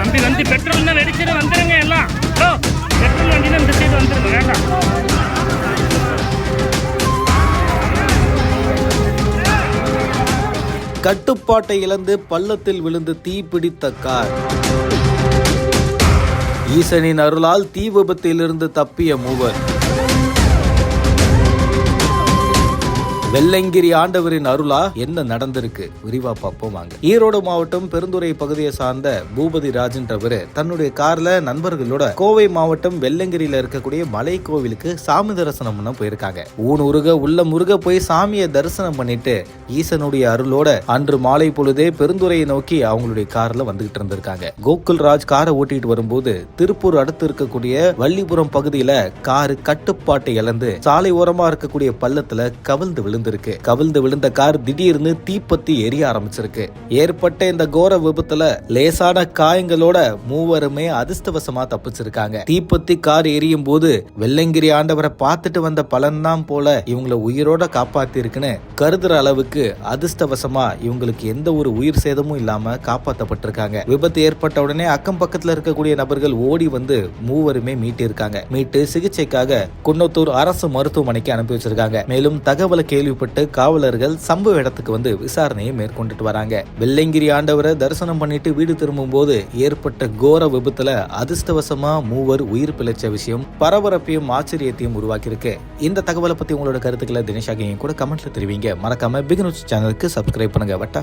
தம்பி வந்து பெட்ரோல் தான் வெடிச்சிட்டு வந்துருங்க எல்லாம். ஹலோ பெட்ரோல் வண்டி தான் இந்த சைடு வந்துருங்க வேண்டாம். கட்டுப்பாட்டை இழந்து பள்ளத்தில் விழுந்து தீப்பிடித்த கார். ஈசனின் அருளால் தீ விபத்திலிருந்து தப்பிய மூவர். வெள்ளங்கிரி ஆண்டவரின் அருளா என்ன நடந்திருக்கு? விரிவா பார்ப்போம் வாங்க. ஈரோடு மாவட்டம் பெருந்துறை பகுதியை சார்ந்த பூபதி ராஜ்ன்றவர் தன்னுடைய கார்ல நண்பர்களோட கோவை மாவட்டம் வெள்ளங்கிரியில இருக்கக்கூடிய மலை கோவிலுக்கு சாமி தரிசனம் பண்ண போயிருக்காங்க. ஊன் உருக உள்ள முருக போய் சாமியை தரிசனம் பண்ணிட்டு ஈசனுடைய அருளோட அன்று மாலை பொழுதே பெருந்துறையை நோக்கி அவங்களுடைய கார்ல வந்துகிட்டு இருந்திருக்காங்க. கோகுல் ராஜ் காரை ஓட்டிட்டு வரும்போது திருப்பூர் அடுத்து இருக்கக்கூடிய வள்ளிபுரம் பகுதியில காரு கட்டுப்பாட்டை இழந்து சாலை ஓரமா இருக்கக்கூடிய பள்ளத்துல கவிழ்ந்து விழுந்திருக்கு. கவிழ்ந்து விழுந்த கார் திடீர்னு தீப்பத்தி எரிய ஆரம்பிச்சிருக்கு. ஏற்பட்ட இந்த கோர விபத்துல லேசான காயங்களோட மூவருமே அதிர்ஷ்டவசமா தப்பிச்சிருக்காங்க. தீப்பத்தி கார் எரியும் போது வெள்ளங்கிரி ஆண்டவரை பார்த்துட்டு வந்த பலன்தான் போல இவங்கள உயிரோட காப்பாத்தி இருக்குன்னு கருதுற அளவுக்கு அதிர்ஷ்டவசமா இவங்களுக்கு எந்த ஒரு உயிர் சேதமும் இல்லாம காப்பாத்தப்பட்டிருக்காங்க. விபத்து ஏற்பட்ட உடனே அக்கம் பக்கத்துல இருக்கக்கூடிய நபர்கள் ஓடி வந்து மூவருமே மீட்டிருக்காங்க. மீட்டு சிகிச்சைக்காக குன்னத்தூர் அரசு மருத்துவமனைக்கு அனுப்பி வச்சிருக்காங்க. மேலும் தகவலை கேள்வி கேள்விப்பட்டு காவலர்கள் சம்பவ இடத்துக்கு வந்து விசாரணையை மேற்கொண்டுட்டு வராங்க. வெள்ளைங்கிரி ஆண்டவரை தரிசனம் பண்ணிட்டு வீடு திரும்பும் போது ஏற்பட்ட கோர விபத்துல அதிர்ஷ்டவசமா மூவர் உயிர் பிழைச்ச விஷயம் பரபரப்பையும் ஆச்சரியத்தையும் உருவாக்கியிருக்கு. இந்த தகவலை பத்தி உங்களோட கருத்துக்களை தினேஷாக கூட கமெண்ட்ல தெரிவிங்க. மறக்காம பிக் சேனலுக்கு சப்ஸ்கிரைப் பண்ணுங்க வட்டா.